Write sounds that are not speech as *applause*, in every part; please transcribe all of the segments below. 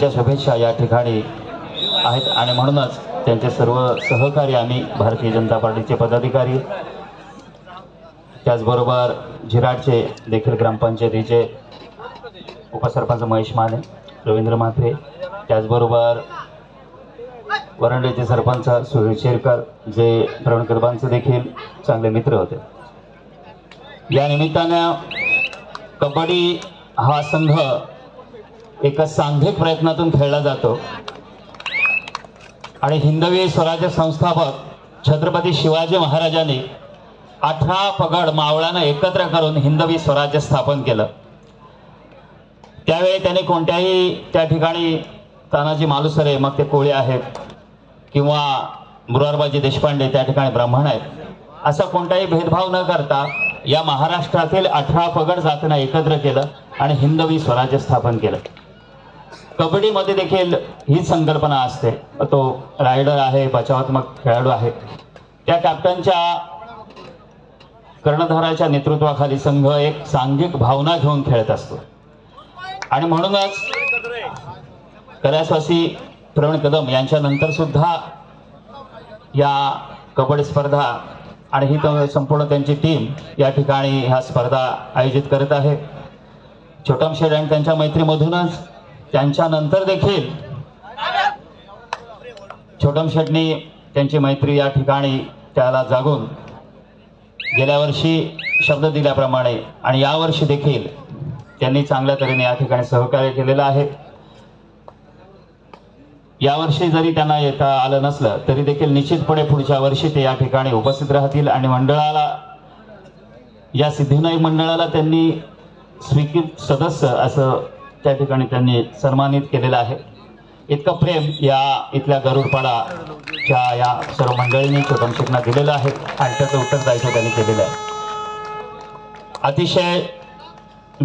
त्या शुभेच्छा या ठिकाणी आहेत. आणि म्हणूनच त्यांचे सर्व सहकारी आम्ही भारतीय जनता पार्टीचे पदाधिकारी त्याचबरोबर झिराडचे देखील ग्रामपंचायतीचे उपसरपंच महेश माने रवींद्र म्हात्रे त्याचबरोबर वरंडेचे सरपंच सुधीर शेरकर जे प्रवीण कदमांचे देखील चांगले मित्र होते. या निमित्तानं कबड्डी हा संघ एका सांघिक प्रयत्नातून खेळला जातो. आणि हिंदवी स्वराज्य संस्थापक छत्रपती शिवाजी महाराजांनी अठरा पगड मावळानं एकत्र करून हिंदवी स्वराज्य स्थापन केलं. त्यावेळी त्याने कोणत्याही त्या ठिकाणी तानाजी मालुसरे मग ते कोळी आहेत किंवा मुरारबाजी देशपांडे त्या ठिकाणी ब्राह्मण आहेत असा कोणताही भेदभाव न करता या महाराष्ट्रातील अठरा पगड जातींना एकत्र केलं आणि हिंदवी स्वराज्य स्थापन केलं. कबड्डीमध्ये देखील ही संकल्पना असते. तो रायडर आहे बचावात्मक खेळाडू आहे. त्या कॅप्टनच्या कर्णधाराच्या नेतृत्वाखाली संघ एक सांघिक भावना घेऊन खेळत असतो. आणि म्हणूनच कैलासवासी प्रवीण कदम यांच्या नंतर सुद्धा या कबड्डी स्पर्धा आणि ही संपूर्ण त्यांची टीम या ठिकाणी ह्या स्पर्धा आयोजित करत आहे. छोटम शेड आणि त्यांच्या मैत्रीमधूनच त्यांच्यानंतर देखील छोटम शेटणी त्यांची मैत्री या ठिकाणी त्याला जागून गेल्या वर्षी शब्द दिल्याप्रमाणे आणि यावर्षी देखील त्यांनी चांगल्या तऱ्हेने या ठिकाणी सहकार्य केलेलं आहे. यावर्षी जरी त्यांना येता आलं नसलं तरी देखील निश्चितपणे पुढच्या वर्षी ते या ठिकाणी उपस्थित राहतील आणि मंडळाला या सिद्धिनायक मंडळाला त्यांनी स्वीकृत सदस्य असं त्या ठिकाणी त्यांनी सन्मानित केलेलं आहे. इतकं प्रेम या इथल्या गरुडपाडाच्या या सर्व मंडळींनी छोटमशेकना दिलेलं आहे आणि त्याचं उत्तरदायित्व त्यांनी केलेलं आहे. अतिशय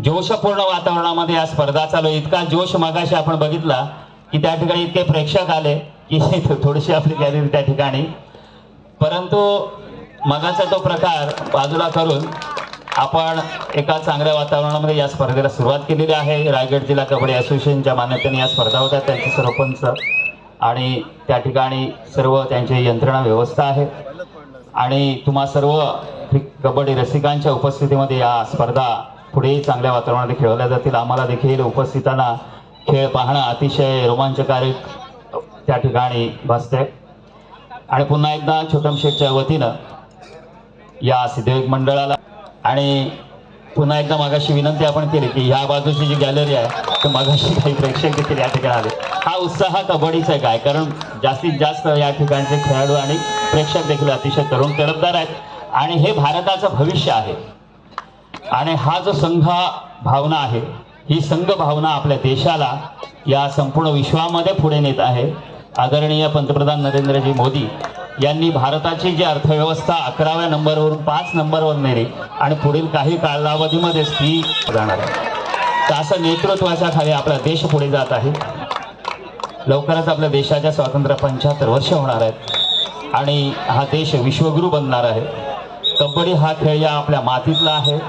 जोशपूर्ण वातावरणामध्ये या स्पर्धा चालू आहे. इतका जोश मगाशी आपण बघितला की त्या ठिकाणी इतके प्रेक्षक आले की *laughs* थोडीशी आपली गॅलरी त्या ठिकाणी. परंतु मगाचा तो प्रकार बाजूला करून आपण एका चांगल्या वातावरणामध्ये या स्पर्धेला सुरुवात केलेली आहे. रायगड जिल्हा कबड्डी असोसिएशनच्या मान्यतेने या स्पर्धा होत्या त्यांचे सरपंच आणि त्या ठिकाणी सर्व त्यांची यंत्रणा व्यवस्था आहे. आणि तुम्हा सर्व कबड्डी रसिकांच्या उपस्थितीमध्ये या स्पर्धा पुढेही चांगल्या वातावरणामध्ये खेळवल्या जातील. आम्हाला देखील उपस्थितांना खेळ पाहणं अतिशय रोमांचकारक त्या ठिकाणी भासते आणि पुन्हा एकदा छोटम शेठच्या वतीनं या सिद्धिविनायक मंडळाला आणि पुन्हा एकदा मागाशी विनंती आपण केली की ह्या बाजूची जी गॅलरी आहे तर मागाशी काही प्रेक्षक देखील या ठिकाणी आले. हा उत्साह कबड्डीचा आहे काय कारण जास्तीत जास्त या ठिकाणचे खेळाडू आणि प्रेक्षक देखील अतिशय तरुण तडफदार आहेत. आणि हे भारताचं भविष्य आहे. आणि हा जो संघ भावना आहे ही संघ भावना आपल्या देशाला या संपूर्ण विश्वामध्ये पुढे नेत आहे. आदरणीय पंतप्रधान नरेंद्रजी मोदी यांनी भारताची जी अर्थव्यवस्था अकराव्या नंबरवरून पाच नंबरवर नेली आणि पुढील काही कालावधीमध्येच ती जाणार आहे. तर असं नेतृत्वाच्या खाली आपला देश पुढे जात आहे. लवकरच आपल्या देशाच्या स्वातंत्र्य पंच्याहत्तर वर्ष होणार आहेत आणि हा देश विश्वगुरू बनणार आहे. कबड्डी हा खेळ या आपल्या मातीतला आहे.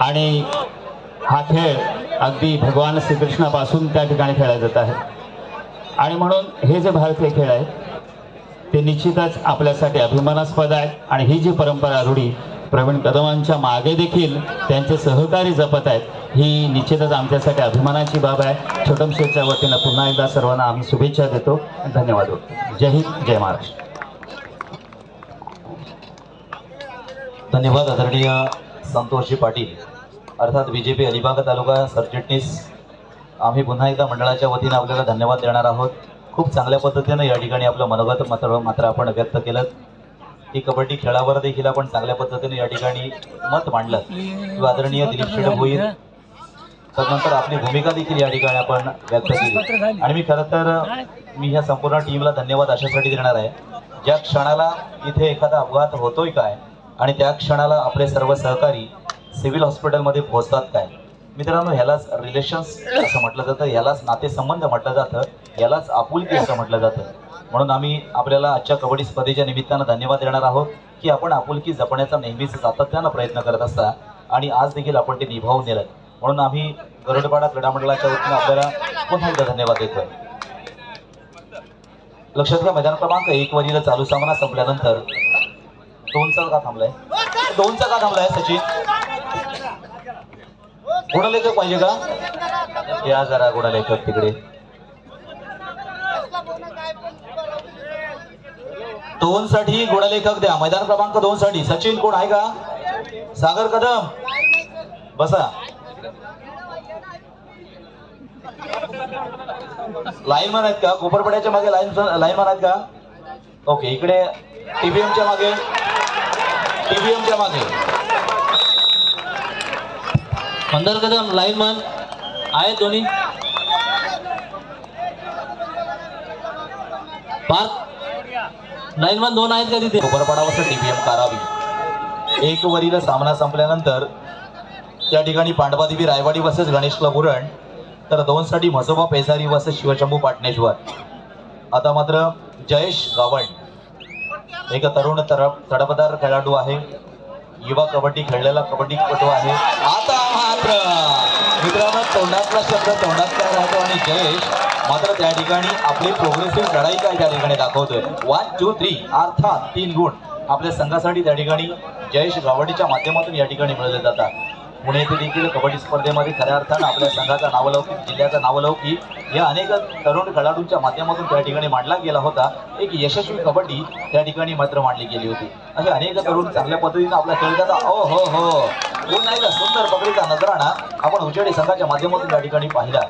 आणि हा खेळ अगदी भगवान श्रीकृष्णापासून त्या ठिकाणी खेळला जात आहे. आणि म्हणून हे जे भारतीय खेळ आहेत ते निश्चितच आपल्यासाठी अभिमानास्पद आहेत आणि ही जी परंपरा रूढी प्रवीण कदमांच्या मागे देखील त्यांचे सहकारी जपत आहेत ही निश्चितच आमच्यासाठी अभिमानाची बाब आहे. छोटम शेठच्या वतीनं पुन्हा एकदा सर्वांना आम्ही शुभेच्छा देतो. धन्यवाद. जय हिंद जय महाराष्ट्र. धन्यवाद आदरणीय संतोषजी पाटील. अर्थात बी जे पी अलिबाग तालुका सरचिटणीस. आम्ही पुन्हा एकदा मंडळाच्या वतीनं आपल्याला धन्यवाद देणार आहोत. खूप चांगल्या पद्धतीनं या ठिकाणी आपलं मनोगत मात्र मात्र आपण व्यक्त केलं. की कबड्डी खेळावर देखील आपण चांगल्या पद्धतीने या ठिकाणी मत मांडलं. किंवा आदरणीय दिलीप शेड होईल त्यानंतर आपली भूमिका देखील या ठिकाणी आपण व्यक्त केली. आणि मी खरं तर मी ह्या संपूर्ण टीमला धन्यवाद अशासाठी देणार आहे. ज्या क्षणाला इथे एखादा अपघात होतोय काय आणि त्या क्षणाला आपले सर्व सहकारी सिव्हिल हॉस्पिटलमध्ये पोहोचतात काय? मित्रांनो ह्यालाच रिलेशन्स असं म्हटलं जातं ह्यालाच नातेसंबंध म्हटलं जातं. यालाच आपुलकी असं म्हटलं जातं. म्हणून आम्ही आपल्याला आजच्या कबड्डी स्पर्धेच्या निमित्तानं धन्यवाद देणार आहोत की आपण आपुलकी जपण्याचा नेहमीच सातत्यानं प्रयत्न करत असता आणि आज देखील आपण ते निभावून नेलं. म्हणून आम्ही गरुडपाडा क्रीडा मंडळाच्या आपल्याला पुन्हा एकदा धन्यवाद देतोय. लक्षात घ्या मैदान क्रमांक एक वरील चालू सामना संपल्यानंतर दोनचा का थांबलाय? दोनचा का थांबलाय सचिन? गुणलेखक पाहिजे का? या जरा गुणलेखक तिकडे. दोन साठी गुणलेखक द्या. मैदान क्रमांक दोन साठी सचिन कोण आहे का? सागर कदम. बसा. लाईनमॅन आहेत का? कोपरपड्याच्या मागे लाईन लाईनमॅन आहेत का? ओके इकडे टीबीएमच्या मागे. टीबीएमच्या मागे. मंदार कदम लाईनमन आहेत दोन्ही. पार्थ लाईनमन दोन आहेत का तिथे कोपरपाडावर टीबीएम कारावी एक वरील सामना संपल्यानंतर त्या ठिकाणी पांडवादेवी रायवाडी बसेस गणेश कुरण तर दोन साठी म्हसोबा पेसारी बसेस शिवशंभू पाटणेश्वर. आता मात्र जयेश गावण एक तरुण तर तडपदार खेळाडू आहे. युवा कबड्डी खेळलेला कबड्डीपटू आहे. आता मात्र मित्रांनो तोंडातला शब्द तोंडात काय राहतो आणि जयेश मात्र त्या ठिकाणी आपली प्रोग्रेसिव्ह लढाई काय त्या ठिकाणी दाखवतोय? वन टू थ्री अर्थात तीन गुण. आपल्या संघासाठी त्या ठिकाणी जयेश गावडीच्या माध्यमातून या ठिकाणी मिळवले जातात. पुणे येथे देखील कबड्डी स्पर्धेमध्ये खऱ्या अर्थानं आपल्या संघाचा नावलौकिक जिल्ह्याचा नावलौकिक या अनेक तरुण खेळाडूंच्या माध्यमातून त्या ठिकाणी मांडला गेला होता. एक यशस्वी कबड्डी त्या ठिकाणी मात्र मांडली गेली होती. असे अनेक तरुण चांगल्या पद्धतीनं आपला खेळ जातात ओ हो हो. नाही का? सुंदर पकडीचा नजराणा? आपण उजेडी संघाच्या माध्यमातून त्या ठिकाणी पाहिला.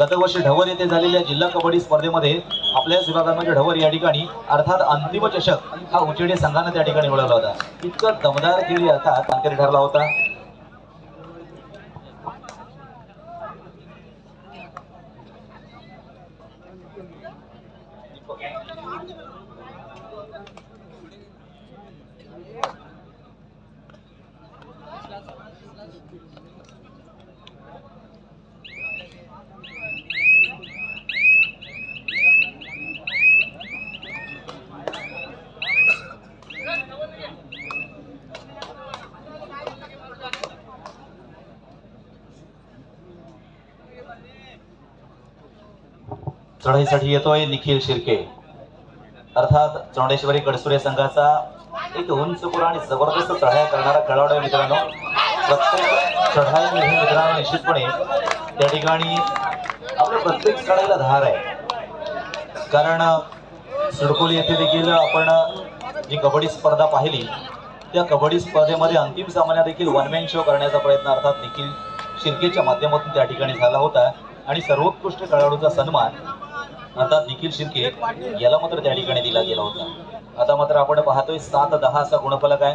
गतवर्षी ढवर येथे झालेल्या जिल्हा कबड्डी स्पर्धेमध्ये आपल्याच विभागामध्ये ढवर या ठिकाणी अर्थात अंतिम चषक हा उजेडी संघानं त्या ठिकाणी मिळवला होता. इतकं दमदार खेळी अर्थात अंतरी ठरला होता. चढाईसाठी येतोय निखिल शिर्के. अर्थात चौंडेश्वरी कडसुरे संघाचा एक उंच आणि जबरदस्त चढाया करणारा खेळाडू आहे मित्रांनो. प्रत्येक चढाईमध्ये मित्रांनो निश्चितपणे त्या ठिकाणी आपल्या प्रत्येक चढाईला धार आहे. कारण सिडकोली येथे देखील आपण जी कबड्डी स्पर्धा पाहिली त्या कबड्डी स्पर्धेमध्ये अंतिम सामन्या देखील वन मॅन शो करण्याचा प्रयत्न अर्थात निखिल शिर्केच्या माध्यमातून त्या ठिकाणी झाला होता. आणि सर्वोत्कृष्ट खेळाडूचा सन्मान आता निखिल शिर्के याला मात्र त्या ठिकाणी दिला गेला होता. आता मात्र आपण पाहतोय सात दहा असा गुणफलक आहे.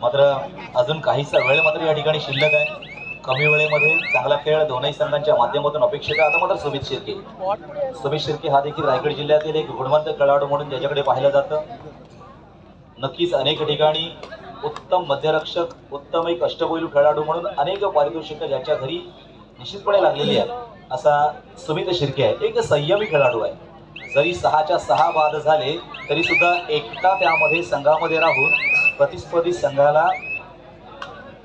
मात्र अजून काहीसा वेळ मात्र या ठिकाणी शिल्लक आहे. कमी वेळेमध्ये चांगला खेळ दोनही संघांच्या माध्यमातून अपेक्षित आहे. आता मात्र सुमित शिर्के. सुमित शिर्के हा देखील रायगड जिल्ह्यातील एक गुणवंत खेळाडू म्हणून ज्याच्याकडे पाहिलं जातं. नक्कीच अनेक ठिकाणी उत्तम मध्यरक्षक उत्तम एक अष्टपैलू खेळाडू म्हणून अनेक पारितोषिक ज्याच्या घरी निश्चितपणे लागलेली आहेत. असा सुमित शिर्के आहे. एक संयमी खेळाडू आहे. जरी सहाच्या सहा बाद झाले तरी सुद्धा एकटा त्यामध्ये संघामध्ये राहून प्रतिस्पर्धी संघाला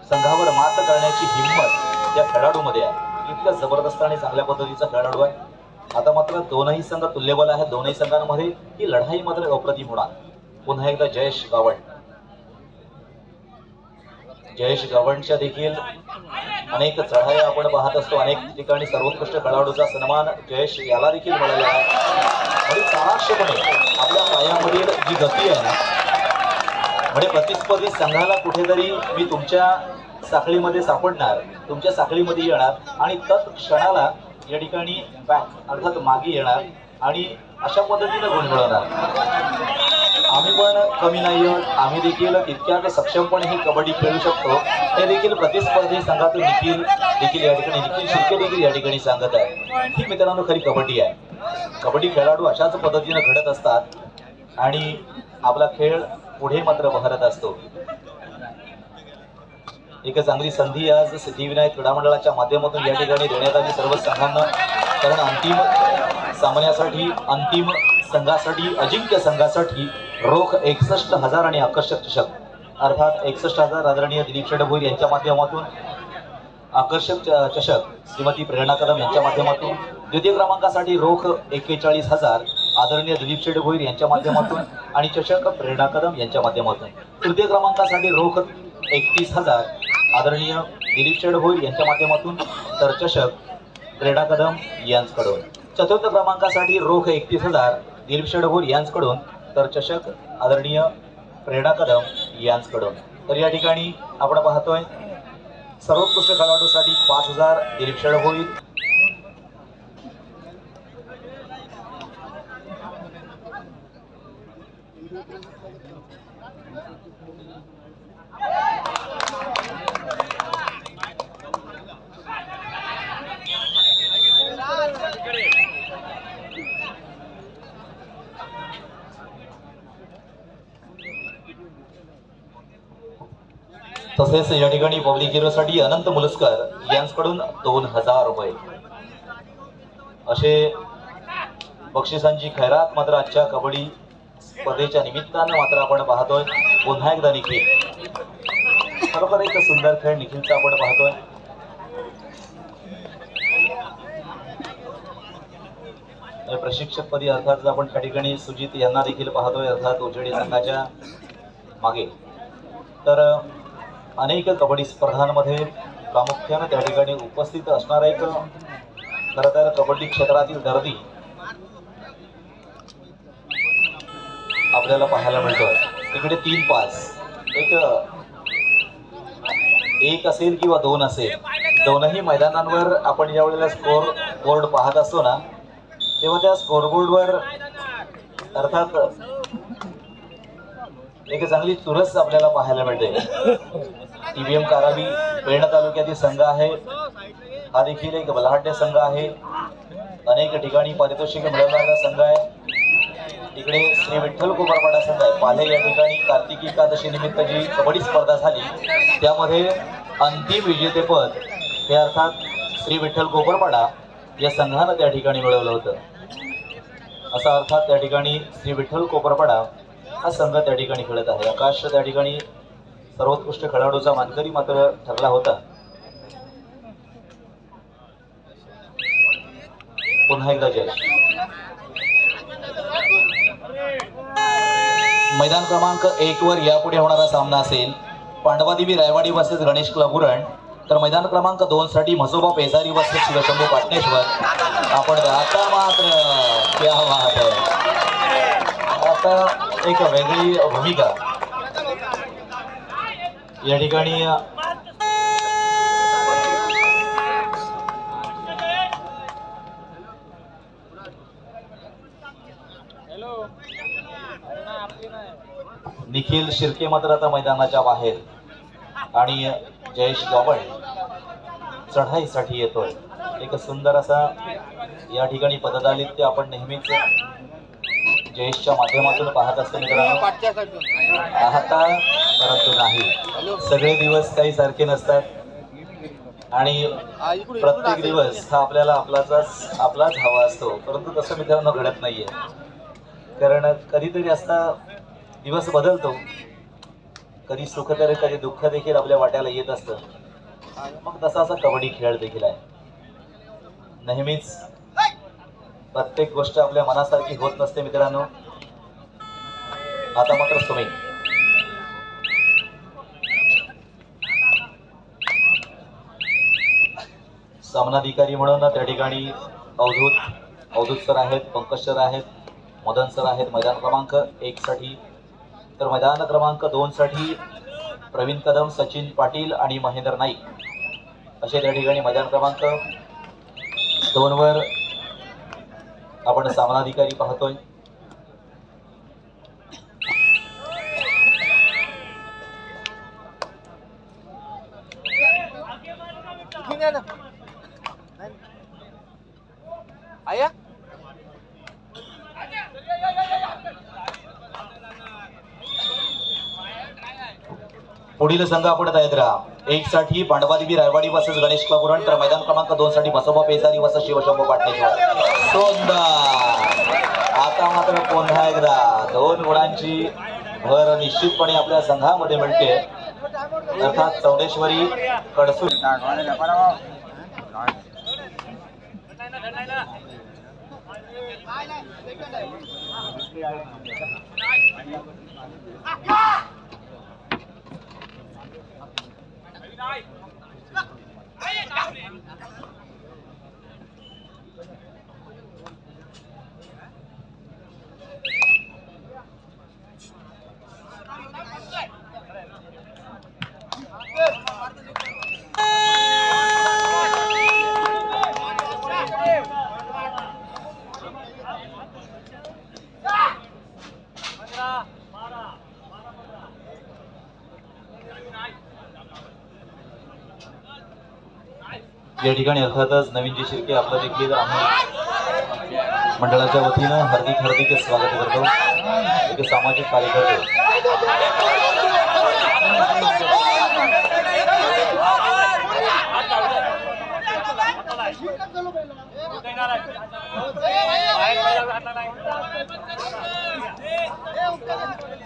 संघावर मात करण्याची हिंमत या खेळाडूमध्ये आहे. इतका जबरदस्त आणि चांगल्या पद्धतीचा खेळाडू आहे. आता मात्र दोनही संघ तुल्यबल आहेत. दोनही संघांमध्ये ही लढाई मात्र अप्रतिम होणार. पुन्हा एकदा जयेश गावण जयेश गावणच्या देखील अनेक चढाई आपण पाहत असतो. अनेक ठिकाणी सर्वोत्कृष्ट खेळाडूचा सन्मान जयेश याला देखील मिळाला आहे. म्हणजे चाणाक्षपणे आपल्या पायामधील जी गती आहे ना म्हणजे प्रतिस्पर्धी संघाला कुठेतरी मी तुमच्या साखळीमध्ये सापडणार तुमच्या साखळीमध्ये येणार आणि तत्क्षणाला या ठिकाणी बॅक अर्थात मागे येणार आणि अशा पद्धतीनं गुण मिळवणार आम्ही पण कमी नाही आहोत आम्ही देखील तितक्यात सक्षमपणे ही कबड्डी खेळू शकतो. हे देखील प्रतिस्पर्धी संघातून निखिल देखील या ठिकाणी निखिल शिर्के देखील या ठिकाणी सांगत आहे ही मित्रांनो खरी कबड्डी आहे. कबड्डी खेळाडू अशाच पद्धतीनं घडत असतात आणि आपला खेळ पुढे मात्र बहरत असतो. एक चांगली संधी आज सिद्धिविनायक क्रीडा मंडळाच्या माध्यमातून या ठिकाणी देण्यात आली. सर्व संघांना कारण अंतिम सामन्यासाठी अंतिम संघासाठी अजिंक्य संघासाठी रोख एकसष्ट हजार आणि आकर्षक चषक. अर्थात एकसष्ट हजार आदरणीय दिलीप शेट भोईर यांच्या माध्यमातून आकर्षक च- चषक श्रीमती प्रेरणा कदम यांच्या माध्यमातून द्वितीय क्रमांकासाठी रोख एक्केचाळीस हजार आदरणीय दिलीप शेड भोईर यांच्या माध्यमातून आणि चषक प्रेरणा कदम यांच्या माध्यमातून. तृतीय क्रमांकासाठी रोख एकतीस हजार आदरणीय दिलीप शेड भोईर यांच्या माध्यमातून तर चषक प्रेरणा कदम यांचकडून. चतुर्थ क्रमांकासाठी रोख एकतीस हजार दिलीप शेडभोर यांचकडून तर चषक आदरणीय प्रेरणा कदम यांचकडून. तर या ठिकाणी आपण पाहतोय सर्वोत्कृष्ट खेळाडूसाठी पाच हजार दिलीप होईल. तसेच या ठिकाणी पब्लिक हिरोसाठी अनंत मुलस्कर यांच्याकडून दोन हजार रुपये. असे बक्षिसांची खैरात मात्र आजच्या कबड्डी स्पर्धेच्या निमित्तानं मात्र आपण पाहतोय. पुन्हा एकदा निखिल. खरोखर एक सुंदर खेळ निखिलचा आपण पाहतोय. प्रशिक्षक प्रशिक्षकपदी अर्थात आपण त्या ठिकाणी सुजित यांना देखील पाहतोय अर्थात उजेडी संघाच्या मागे. तर अनेक कबड्डी स्पर्धांमध्ये प्रामुख्यानं त्या ठिकाणी उपस्थित असणार एक खरं तर कबड्डी क्षेत्रातील दर्दी आपल्याला पाहायला मिळतोय. तिकडे तीन पाच. एक एक असेल किंवा दोन असेल दोनही मैदानांवर आपण ज्या वेळेला स्कोर बोर्ड पाहत असतो ना तेव्हा त्या स्कोरबोर्डवर अर्थात एक चांगली चुरस आपल्याला पाहायला मिळते. ईव्हीएम कारावी पेरणा तालुक्यातील संघ आहे. हा देखील एक बलाढ्य संघ आहे. अनेक ठिकाणी पारितोषिक मिळवणारा संघ आहे. इकडे श्री विठ्ठल कुमारपाडा संघ आहे. पाले या ठिकाणी कार्तिकी एकादशी निमित्त जी कबड्डी स्पर्धा झाली. त्यामध्ये अंतिम विजेतेपद हे अर्थात श्री विठ्ठल कोपरपाडा या संघानं त्या ठिकाणी मिळवलं होतं. असा अर्थात त्या ठिकाणी श्री विठ्ठल कोपरपाडा हा संघ त्या ठिकाणी खेळत आहे. आकाश त्या ठिकाणी सर्वोत्कृष्ट खेळाडूचा मानकरी मात्र ठरला होता. पुन्हा एकदा जय. मैदान क्रमांक एक वर यापुढे होणारा सामना असेल पांडवादेवी रायवाडी वर्सेस गणेश क्लब तर मैदान क्रमांक दोन साठी म्हसोबा पेजारी वर्सेस शिवशंभू पाटणेश्वर. आपण आता मात्र आता एक वेगळी भूमिका. या ठिकाणी निखिल शिर्के मात्र आता मैदानाच्या बाहेर. आणि जयेश गावड चढाईसाठी येतोय. एक सुंदर असा या ठिकाणी पददालित्य आपण नेहमीच जयेशच्या माध्यमातून पाहत असतो मित्रांनो पाहता परंतु नाही. सगळे दिवस काही सारखे नसतात. आणि प्रत्येक दिवस हा आपल्याला आपलाच आपलाच हवा असतो. परंतु तसं मित्रांनो घडत नाहीये. कारण कधीतरी असा दिवस बदलतो. कधी सुख तर कधी दुःख देखील आपल्या वाट्याला येत असतं. मग तसा असा कबड्डी खेळ देखील आहे. नेहमीच प्रत्येक गोष्ट आपल्या मनासारखी होत नसते मित्रांनो. आता मात्र सुमित. सामनाधिकारी म्हणून त्या ठिकाणी अवधूत अवधूत सर आहेत पंकज सर आहेत मदन सर आहेत मैदान क्रमांक एक साठी. तर मैदान क्रमांक दोन साठी प्रवीण कदम सचिन पाटील आणि महेंद्र नाईक. असे त्या ठिकाणी मैदान क्रमांक दोन वर आपण सामनाधिकारी पाहतोय. आया. पुढील संघ आपण तयार राहा एक साठी पांडवादेवी रायवाडी वर्सेस गणेश क्लब तर मैदान क्रमांक दोन साठी बसोबा पेसारी वर्सेस शिवशंभू पाटणेश्वर सुंदर. आता मात्र पुन्हा एकदा दोन गुणांची भर निश्चितपणे आपल्या संघामध्ये मिळते. अर्थात चौडेश्वरी कडसू या ठिकाणी अर्थातच नवीनजी शिर्के आपलं देखील आम्ही मंडळाच्या वतीनं हार्दिक हार्दिक स्वागत करतो. एक सामाजिक कार्यकर्ते.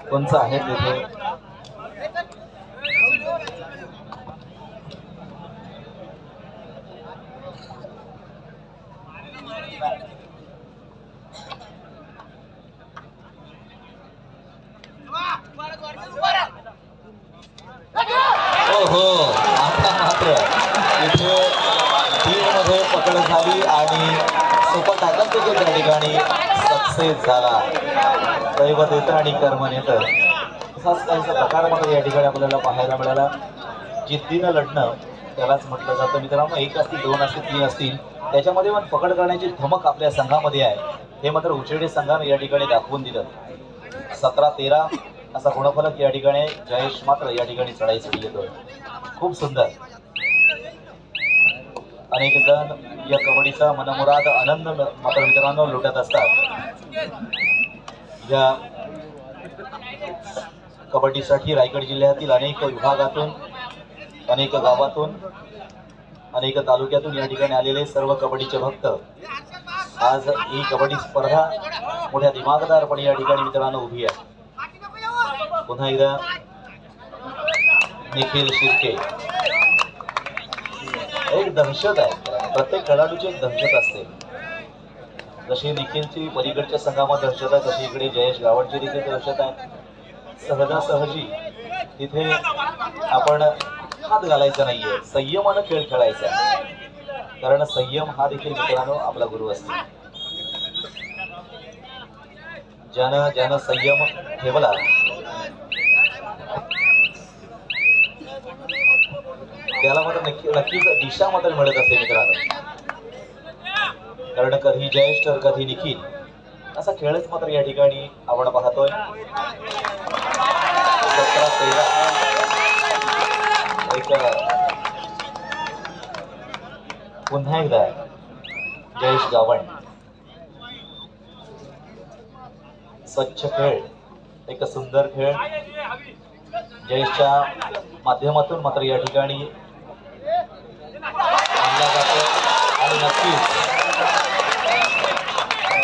कोणचं आहे तिथे? हो हो आता मात्र इथे मध्ये पकड झाली आणि सुपर टाकत देखील त्या ठिकाणी सक्सेस झाला. दैवत येतं आणि कर्म नेतं असाच काहीसा प्रकार मात्र या ठिकाणी आपल्याला पाहायला मिळाला. जिद्दीनं लढणं त्यालाच म्हटलं जातं. मित्रांनो एक असतील दोन असतील तीन असतील. त्याच्यामध्ये पण पकड करण्याची धमक आपल्या संघामध्ये आहे. हे मात्र उचेडी संघानं या ठिकाणी दाखवून दिलं. सतरा तेरा असा गुणफलक या ठिकाणी जयेश मात्र या ठिकाणी चढाईसाठी येतोय खूप सुंदर. अनेक जण या कबड्डीचा मनमुराद आनंद मात्र मित्रांनो लुटत असतात. या कबड्डीसाठी रायगड जिल्ह्यातील अनेक विभागातून अनेक गावातून अनेक तालुक्यातून या ठिकाणी आलेले सर्व कबड्डीचे भक्त. आज ही कबड्डी स्पर्धा मोठ्या दिमागदारपणे या ठिकाणी मित्रांनो उभी आहे. पुन्हा एकदा निखिल शिर्के. एक दहशत आहे. प्रत्येक खेळाडूची एक दहशत असते. जशी निखिलची पलीकडच्या संघामध्ये दहशत आहे तशी इकडे जयेश गावडची देखील दहशत आहे. सहजासहजी तिथे आपण हात घालायचा नाहीये. संयमानं खेळ खेळायचा कारण संयम हा देखील मित्रांनो आपला गुरु असतो. ज्यानं ज्यानं संयम ठेवला त्याला मात्र नक्की नक्कीच दिशा मात्र मिळत असते मित्रांनो. कारण कधी जयेश तर कधी निखिल असा खेळच मात्र या ठिकाणी आपण पाहतोय. सतरा तेरा एक पुन्हा एकदा. जयेश गावण स्वच्छ खेळ. एक सुंदर खेळ. जयेशच्या माध्यमातून मात्र या ठिकाणी जातो. आणि नक्कीच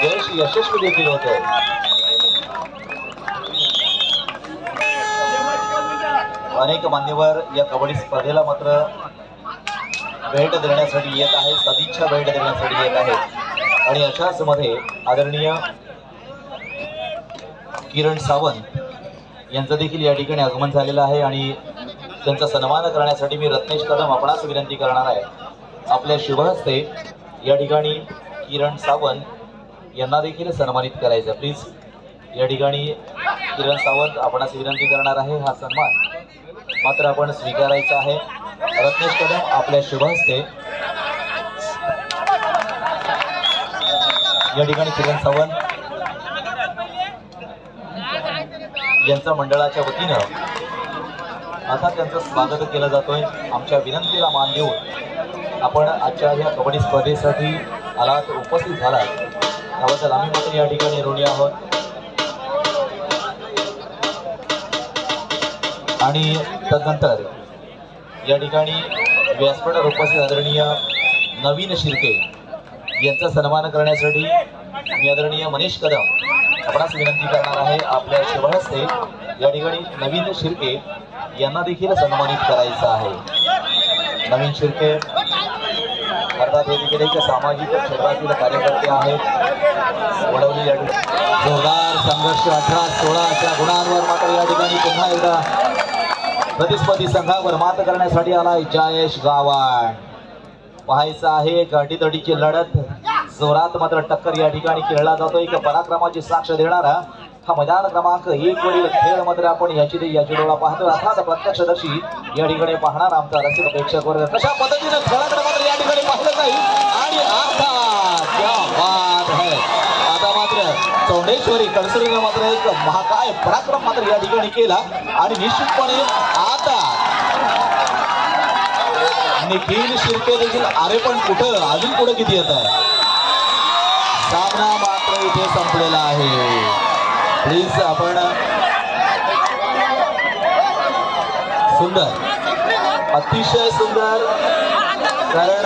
जयेश यशस्वी देखील होतो अनेक मान्यवर या कबड्डी स्पर्धेला मात्र भेट देण्यासाठी येत आहे सदिच्छा भेट देण्यासाठी येत आहेत. आणि अशाच मध्ये आदरणीय किरण सावंत यांचं देखील या ठिकाणी आगमन झालेलं आहे आणि त्यांचा सन्मान करण्यासाठी मी रत्नेश कदम आपणास विनंती करणार आहे. आपल्या शुभहस्ते या ठिकाणी किरण सावंत यांना देखील सन्मानित करायचं. प्लीज या ठिकाणी किरण सावंत आपणास विनंती करणार आहे. हा सन्मान मात्र आपण स्वीकारायचं आहे. रत्नेश कदम आपल्या शुभहस्ते. या ठिकाणी किरण सावंत यांचा मंडळाच्या वतीनं आता त्यांचं स्वागत केलं जातोय. आमच्या विनंतीला मान देऊन आपण आजच्या या कबड्डी स्पर्धेसाठी आलात उपस्थित झालात. त्याबद्दल आम्ही मात्र या ठिकाणी ऋणी आहोत. आणि तदनंतर या ठिकाणी व्यासपीठावर उपस्थित आदरणीय नवीन शिर्के यांचा सन्मान करण्यासाठी मी आदरणीय मनीष कदम आपणास विनंती करणार आहे आपल्या शुभहस्ते या ठिकाणी नवीन शिर्के यांना देखील सन्मानित करायचं आहे. नवीन शिर्के अर्थात हे देखील एक सामाजिक क्षेत्रातील कार्यकर्ते आहेत. वडवली या ठिकाणी जोरदार संघर्ष अठरा सोळा अशा गुणांवर मात्र या ठिकाणी पुन्हा एकदा प्रतिस्पर्धी संघावर मात करण्यासाठी आलाय जयेश गावाड पाहायचं आहे गाडीतडीची लढत. जोरात मात्र टक्कर या ठिकाणी खेळला जातो. एक पराक्रमाची साक्ष देणारा हा मैदान क्रमांक एक वरील खेळ मात्र आपण याची याची डोळा पाहतो अर्थात प्रत्यक्षदर्शी या ठिकाणी पाहणार आमचा रसिक प्रेक्षक वर्ग. कशा पद्धतीने खेळाकडे मात्र या ठिकाणी पाहिलं जाईल? आणि आता क्या बात है आता मात्र चौंडेश्वरी कणसरीनं मात्र एक महाकाय पराक्रम मात्र या ठिकाणी केला. आणि निश्चितपणे आता निखिल शिर्के देखील अरे पण कुठं? अजून पुढे किती येत आहे? सामना मात्र इथे संपलेला आहे. प्लीज आपण सुंदर अतिशय सुंदर कारण